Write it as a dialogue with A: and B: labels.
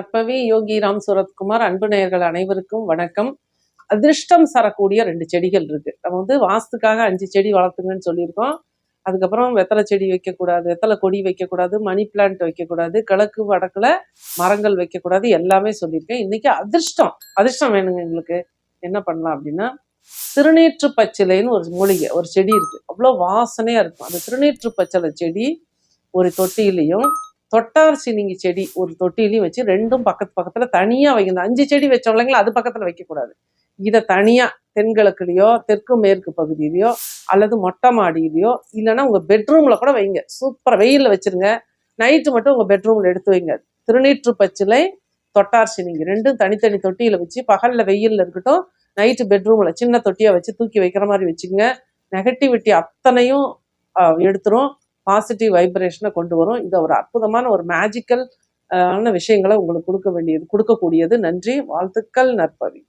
A: அப்பவே யோகி ராம் சுரத்குமார் அன்பு நேயர்கள் அனைவருக்கும் வணக்கம். அதிர்ஷ்டம் சரக்கூடிய ரெண்டு செடிகள் இருக்கு. நம்ம வந்து வாஸ்துக்காக அஞ்சு செடி வளர்த்துங்கன்னு சொல்லியிருக்கோம். அதுக்கப்புறம் வெத்தலை செடி வைக்கக்கூடாது வெத்தலை கொடி வைக்கக்கூடாது மணி பிளான்ட் வைக்கக்கூடாது கிழக்கு வடக்குல மரங்கள் வைக்கக்கூடாது எல்லாமே சொல்லியிருக்கேன். இன்னைக்கு அதிர்ஷ்டம் அதிர்ஷ்டம் வேணுங்க எங்களுக்கு. என்ன பண்ணலாம் அப்படின்னா திருநீற்று பச்சிலைன்னு ஒரு மூலிகை ஒரு செடி இருக்கு. அவ்வளோ வாசனையா இருக்கும். அந்த திருநீற்று பச்சிலை செடி ஒரு தொட்டியிலையும் தொட்டார்சினிங்கி செடி ஒரு தொட்டிலையும் வச்சு ரெண்டும் பக்கத்து பக்கத்துல தனியா வைக்கணும் அஞ்சு செடி வச்சோம் இல்லைங்களா அது பக்கத்துல வைக்கக்கூடாது. இதை தனியா தென்கிழக்குலையோ தெற்கு மேற்கு பகுதியிலையோ அல்லது மொட்டை மாடியிலையோ இல்லைன்னா உங்க பெட்ரூம்ல கூட வைங்க. சூப்பராக வெயில்ல வச்சிருங்க. நைட்டு மட்டும் உங்க பெட்ரூம்ல எடுத்து வைங்க. திருநீற்று பச்சிலை தொட்டார் சினிங்கி ரெண்டும் தனித்தனி தொட்டியில வச்சு பகல்ல வெயில்ல இருக்கட்டும் நைட்டு பெட்ரூம்ல சின்ன தொட்டியா வச்சு தூக்கி வைக்கிற மாதிரி வச்சுங்க நெகட்டிவிட்டி அத்தனையும் எடுத்துரும். பாசிட்டிவ் வைப்ரேஷனை கொண்டு வரும். இது ஒரு அற்புதமான ஒரு மேஜிக்கல் ஆன விஷயங்களை உங்களுக்கு கொடுக்க வேண்டியது கொடுக்கக்கூடியது. நன்றி. வாழ்த்துக்கள் நற்பவி